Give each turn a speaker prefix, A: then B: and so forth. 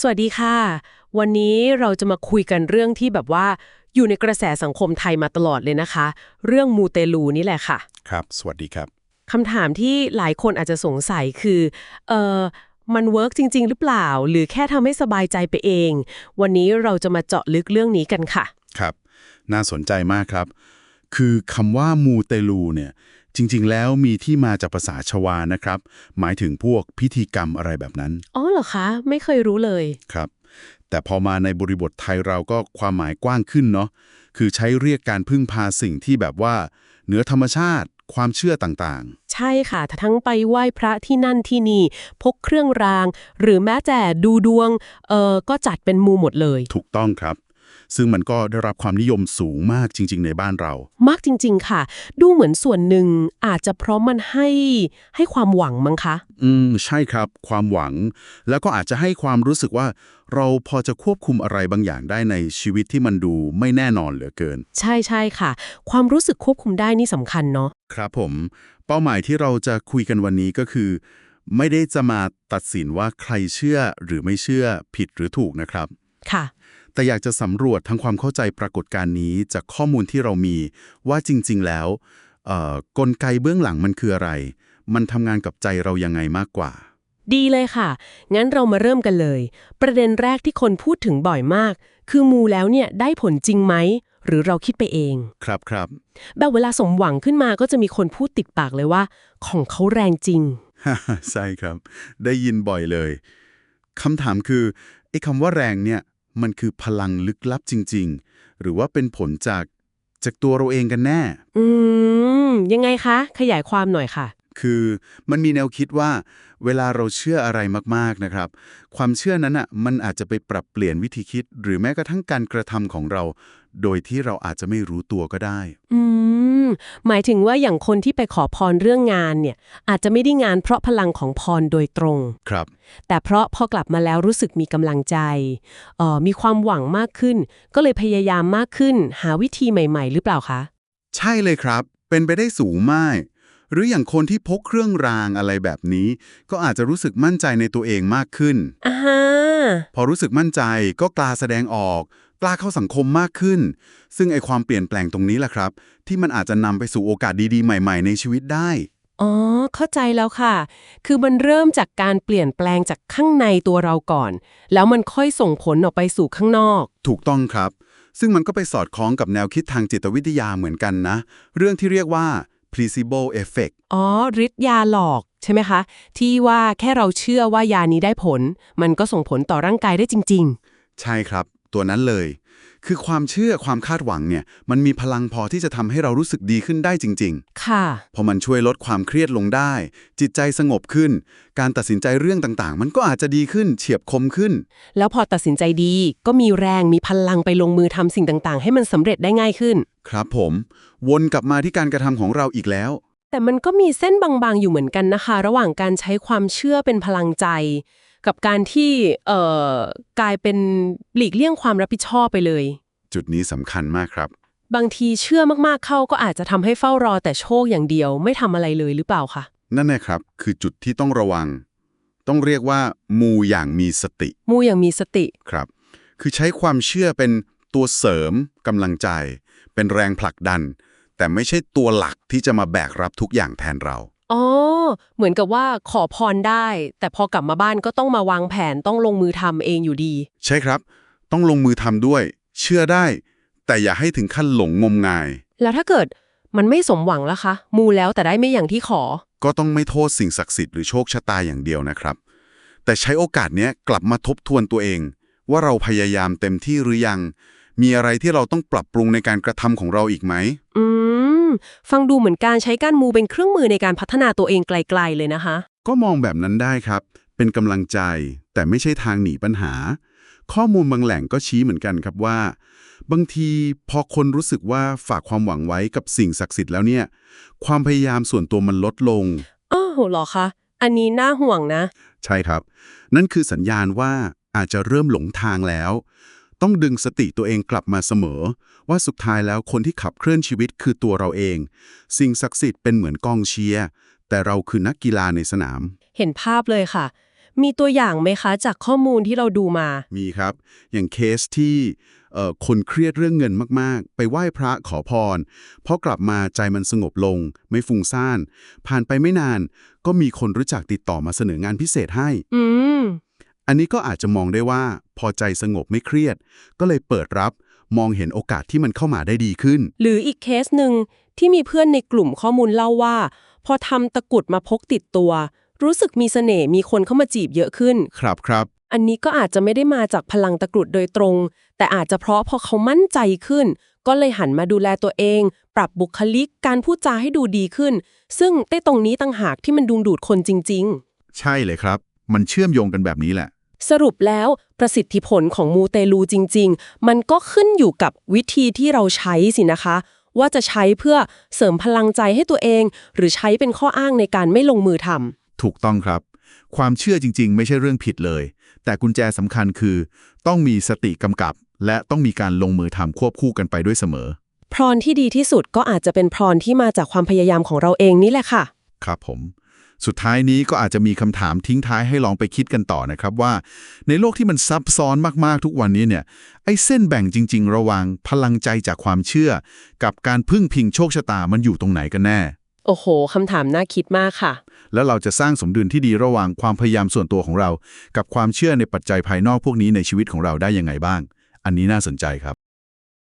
A: สวัสดีค่ะ วันนี้เราจะมาคุยกันเรื่องที่แบบว่า อยู่ในกระแสสังคมไทยมาตลอดเลยนะคะ เรื่องมูเตลูนี่แหละค่ะ
B: ครับ สวัสดีครับ
A: คำถามที่หลายคนอาจจะสงสัยคือเออมันเวิร์กจริง ๆ หรือเปล่า หรือแค่ทำให้สบายใจไปเอง วันนี้เราจะมาเจาะลึกเรื่องนี้กันค่ะ
B: ครับ น่าสนใจมากครับ คือคำว่ามูเตลูเนี่ย จริงๆ แล้วมีที่มาจากภาษาชวานะครับ หมายถึงพวกพิธีกรรมอะไรแบบนั้น
A: อ๋อเหรอคะ ไม่เคยรู้เลย
B: ครับ แต่พอมาในบริบทไทยเราก็ความหมายกว้างขึ้นเนาะ คือใช้เรียกการพึ่งพาสิ่งที่แบบว่า เหนือธรรมชาติ ความเชื่อต่าง
A: ใช่ค่ะ ทั้งไปไหว้พระที่นั่นที่นี่ พกเครื่องราง หรือแม้แต่ดูดวง เออก็จัดเป็นมูหมดเลย
B: ๆถูกต้องครับ ซึ่งมันก็ได้รับความนิยมสูงมากจริง ๆ ในบ้านเรา
A: มากจริง ๆ ค่ะ ดูเหมือนส่วนหนึ่งอาจจะเพราะมันให้ให้ความหวังมั้งคะ
B: อืม ใช่ครับ ความหวัง แล้วก็อาจจะให้ความรู้สึกว่า เราพอจะควบคุมอะไรบางอย่างได้ในชีวิตที่มันดูไม่แน่นอนเหลือเกิน
A: ใช่ใช่ค่ะ ความรู้สึกควบคุมได้นี่สำคัญเนาะ
B: ครับผม เป้าหมายที่เราจะคุยกันวันนี้ก็คือ ไม่ได้จะมาตัดสินว่าใครเชื่อหรือไม่เชื่อผิดหรือถูกนะครับ
A: ค่ะ
B: แต่อยากจะสำรวจทั้งความเข้าใจปรากฏการณ์นี้จากข้อมูลที่เรามีว่าจริง ๆ แล้วเอ่อกลไกเบื้องหลังมันคืออะไร มันทำงานกับใจเรายังไงมากกว่า
A: ดีเลยค่ะ งั้นเรามาเริ่มกันเลย ประเด็นแรกที่คนพูดถึงบ่อยมาก คือมูแล้วเนี่ยได้ผลจริงไหม หรือเราคิดไปเอง
B: ครับครับ
A: แบบเวลาสมหวังขึ้นมาก็จะมีคนพูดติดปากเลยว่า ของเขาแรงจริง
B: ใช่ครับ ได้ยินบ่อยเลยคำถามคือไอ้คำว่าแรงเนี่ย มันคือพลังลึกลับจริง ๆ หรือว่าเป็นผลจากจากตัวเราเองกันแน่
A: อืม ยังไงคะ ขยายความหน่อยค่ะ
B: คือมันมีแนวคิดว่า เวลาเราเชื่ออะไรมากๆนะครับ ความเชื่อนั้นอะมันอาจจะไปปรับเปลี่ยนวิธีคิด หรือแม้กระทั่งการกระทำของเรา โดยที่เราอาจจะไม่รู้ตัวก็ได้
A: อืม หมายถึงว่าอย่างคนที่ไปขอพรเรื่องงานเนี่ยอาจจะไม่ได้งานเพราะพลังของพรโดยตรง
B: ครับ
A: แต่เพราะพอกลับมาแล้วรู้สึกมีกำลังใจเอ่อมีความหวังมากขึ้น ก็เลยพยายามมากขึ้น หาวิธีใหม่ๆ หรือเปล่าคะ
B: ใช่เลยครับ เป็นไปได้สูงมาก หรืออย่างคนที่พกเครื่องรางอะไรแบบนี้ ก็อาจจะรู้สึกมั่นใจในตัวเองมากขึ้น
A: อ่าฮะ
B: พอรู้สึกมั่นใจก็กล้าแสดงออก กล้าเข้าสังคมมากขึ้น ซึ่งไอความเปลี่ยนแปลงตรงนี้แหละครับ ที่มันอาจจะนำไปสู่โอกาสดีๆ ใหม่ ๆ ในชีวิตได้
A: อ๋อ เข้าใจแล้วค่ะ คือมันเริ่มจากการเปลี่ยนแปลงจากข้างในตัวเราก่อน แล้วมันค่อยส่งผลออกไปสู่ข้างนอก
B: ถูกต้องครับ ซึ่งมันก็ไปสอดคล้องกับแนวคิดทางจิตวิทยาเหมือนกันนะ เรื่องที่เรียกว่า placebo effect
A: อ๋อฤทธิ์ยาหลอกใช่ไหมคะ ที่ว่าแค่เราเชื่อว่ายานี้ได้ผล มันก็ส่งผลต่อร่างกายได้จริง
B: ใช่ครับ ตัวนั้นเลย คือความเชื่อความคาดหวังเนี่ยมันมีพลังพอที่จะทำให้เรารู้สึกดีขึ้นได้จริง
A: ๆ ค่ะ
B: ๆพอมันช่วยลดความเครียดลงได้ จิตใจสงบขึ้น การตัดสินใจเรื่องต่างๆ มันก็อาจจะดีขึ้นเฉียบคมขึ้น
A: แล้วพอตัดสินใจดีก็มีแรงมีพลังไปลงมือทำสิ่งต่างๆ ให้มันสำเร็จได้ง่ายขึ้น
B: ครับผม วนกลับมาที่การกระทำของเราอีกแล้ว
A: แต่มันก็มีเส้นบางๆอยู่เหมือนกันนะคะ ระหว่างการใช้ความเชื่อเป็นพลังใจ กับการที่เอ่อกลายเป็นหลีกเลี่ยงความรับผิดชอบไปเลย
B: จุดนี้สำคัญมากครับ
A: บางทีเชื่อมากๆเข้าก็อาจจะทำให้เฝ้ารอแต่โชคอย่างเดียวไม่ทำอะไรเลยหรือเปล่าคะ
B: นั่นแหละครับ คือจุดที่ต้องระวัง ต้องเรียกว่า มูอย่างมีสติ
A: มูอย่างมีสติ
B: ครับ คือใช้ความเชื่อเป็นตัวเสริมกำลังใจ เป็นแรงผลักดัน แต่ไม่ใช่ตัวหลักที่จะมาแบกรับทุกอย่างแทนเรา
A: อ๋อ เหมือนกับว่าขอพรได้ แต่พอกลับมาบ้านก็ต้องมาวางแผนต้องลงมือทำเองอยู่ดี
B: ใช่ครับ ต้องลงมือทำด้วย เชื่อได้ แต่อย่าให้ถึงขั้นหลงงมงาย
A: แล้วถ้าเกิดมันไม่สมหวังล่ะคะ มูแล้วแต่ได้ไม่อย่างที่ขอ
B: ก็ต้องไม่โทษสิ่งศักดิ์สิทธิ์หรือโชคชะตาอย่างเดียวนะครับ แต่ใช้โอกาสเนี้ยกลับมาทบทวนตัวเอง ว่าเราพยายามเต็มที่หรือยัง มีอะไรที่เราต้องปรับปรุงในการกระทำของเราอีกไหม
A: อืม ฟังดูเหมือนการใช้การมูเป็นเครื่องมือในการพัฒนาตัวเองไกล ๆ เลยนะคะ
B: ก็มองแบบนั้นได้ครับ เป็นกำลังใจ แต่ไม่ใช่ทางหนีปัญหา ข้อมูลบางแหล่งก็ชี้เหมือนกันครับว่า บางทีพอคนรู้สึกว่าฝากความหวังไว้กับสิ่งศักดิ์สิทธิ์แล้วเนี่ย ความพยายามส่วนตัวมันลดลง
A: อ้าวเหรอคะอันนี้น่าห่วงนะ
B: ใช่ครับ นั่นคือสัญญาณว่าอาจจะเริ่มหลงทางแล้ว ต้องดึงสติตัวเองกลับมาเสมอ ว่าสุดท้ายแล้วคนที่ขับเคลื่อนชีวิตคือตัวเราเอง สิ่งศักดิ์สิทธิ์เป็นเหมือนกองเชียร์แต่เราคือนักกีฬาในสนาม
A: เห็นภาพเลยค่ะ มีตัวอย่างไหมคะจากข้อมูลที่เราดูมา
B: มีครับ อย่างเคสที่เอ่อคนเครียดเรื่องเงินมาก ๆ ไปไหว้พระขอพรพอกลับมาใจมันสงบลง ไม่ฟุ้งซ่าน ผ่านไปไม่นาน ก็มีคนรู้จักติดต่อมาเสนองานพิเศษให้
A: อืม
B: อันนี้ก็อาจจะมองได้ว่า พอใจสงบไม่เครียด ก็เลยเปิดรับมองเห็นโอกาสที่มันเข้ามาได้ดีขึ้น
A: หรืออีกเคสหนึ่งที่มีเพื่อนในกลุ่มข้อมูลเล่าว่า พอทำตะกรุดมาพกติดตัว รู้สึกมีเสน่ห์มีคนเข้ามาจีบเยอะขึ้น
B: ครับครับ
A: อันนี้ก็อาจจะไม่ได้มาจากพลังตะกรุดโดยตรง แต่อาจจะเพราะพอเขามั่นใจขึ้น ก็เลยหันมาดูแลตัวเอง ปรับบุคลิกการพูดจาให้ดูดีขึ้น ซึ่งได้ตรงนี้ต่างหากที่มันดึงดูดคนจริง ๆ
B: ใช่เลยครับ มันเชื่อมโยงกันแบบนี้แหละ
A: สรุปแล้วประสิทธิผลของมูเตลูจริง ๆ มันก็ขึ้นอยู่กับวิธีที่เราใช้สินะคะ ว่าจะใช้เพื่อเสริมพลังใจให้ตัวเอง หรือใช้เป็นข้ออ้างในการไม่ลงมือทำ
C: ถูกต้องครับ ความเชื่อจริง ๆ ไม่ใช่เรื่องผิดเลย แต่กุญแจสำคัญคือ ต้องมีสติกำกับ และต้องมีการลงมือทำควบคู่กันไปด้วยเสมอ
A: พรที่ดีที่สุดก็อาจจะเป็นพรที่มาจากความพยายามของเราเองนี่แหละค่ะ
C: ครับผม สุดท้ายนี้ก็อาจจะมีคำถามทิ้งท้ายให้ลองไปคิดกันต่อนะครับว่า ในโลกที่มันซับซ้อนมากๆทุกวันนี้เนี่ยไอ้เส้นแบ่งจริง ๆ ระหว่างพลังใจจากความเชื่อ กับการพึ่งพิงโชคชะตามันอยู่ตรงไหนกันแน่
A: โอ้โหคำถามน่าคิดมากค่ะ
C: แล้วเราจะสร้างสมดุลที่ดีระหว่างความพยายามส่วนตัวของเรา กับความเชื่อในปัจจัยภายนอกพวกนี้ในชีวิตของเราได้ยังไงบ้าง อันนี้น่าสนใจครับ